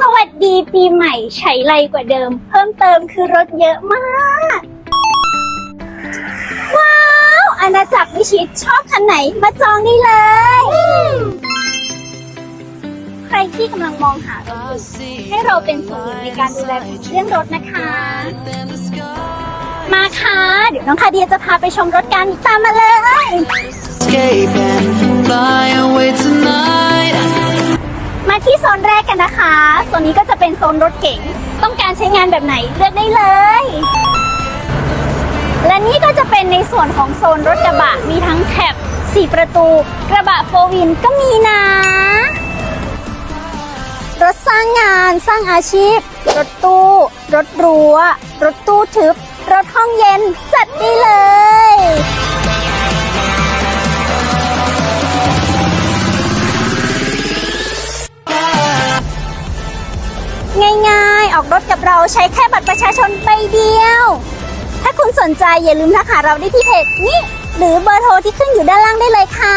สวัสดีปีใหม่ใช้ไรกว่าเดิม เพิ่มเติมคือรถเยอะมาก ว้าว อาณาจักรวิชิตชอบคันไหนมาจองได้เลย ใครที่กำลังมองหารถอยู่ให้เราเป็นส่วนหนึ่งในการดูแลเรื่องรถนะคะ มาค่ะ เดี๋ยวน้องคาเดียจะพาไปชมรถกันตามมาเลย มาที่โซนแรกกันนะคะ โซนนี้ก็จะเป็นโซนรถเก๋ง ต้องการใช้งานแบบไหนเลือกได้เลย และนี่ก็จะเป็นในส่วนของโซนรถกระบะ มีทั้งแคป4ประตู กระบะโฟวินก็มีนะ รถสร้างงานสร้างอาชีพ รถตู้ รถรั้ว รถตู้ทึบ รถห้องเย็น จัดได้เลย ง่ายๆ ออกรถกับเราใช้แค่บัตรประชาชนใบเดียว ถ้าคุณสนใจอย่าลืมทักหาเราได้ที่เพจนี้ หรือเบอร์โทรที่ขึ้นอยู่ด้านล่างได้เลยค่ะ